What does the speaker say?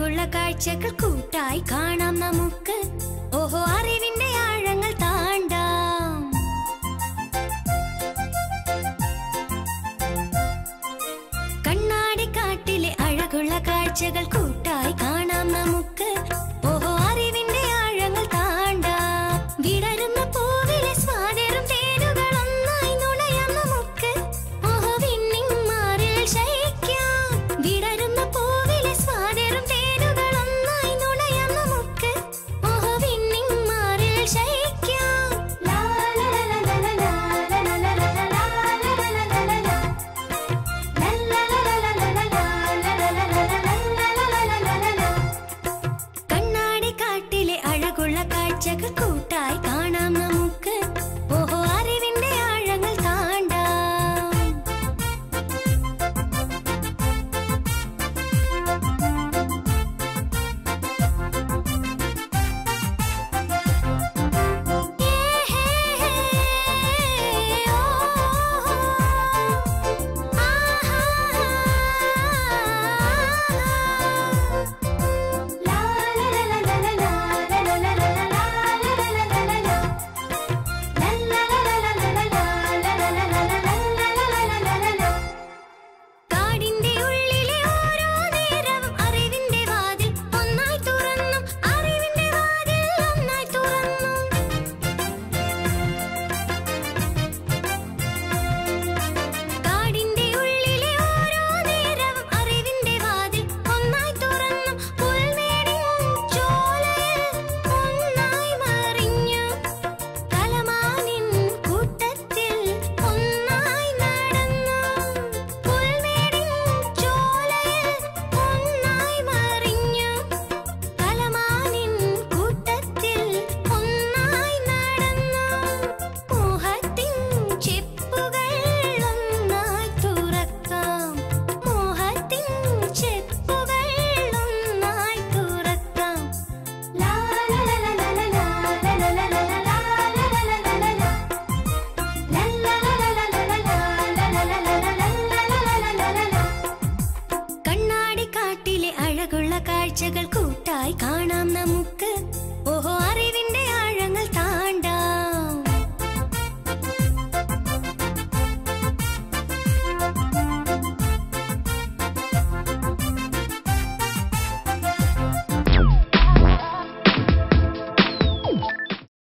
ലോകത്തുള്ള കാഴ്ചകൾ കൂട്ടായി കാണാം നമുക്ക്. ഓഹോ അറിവിന്റെ ആഴങ്ങൾ താണ്ടാം. കണ്ണാടി കാട്ടിലെ അഴകുള്ള കാഴ്ചകൾ കാഴ്ചകൾ കൂട്ടായി കാണാം നമുക്ക്. ഓഹോ അറിയാം.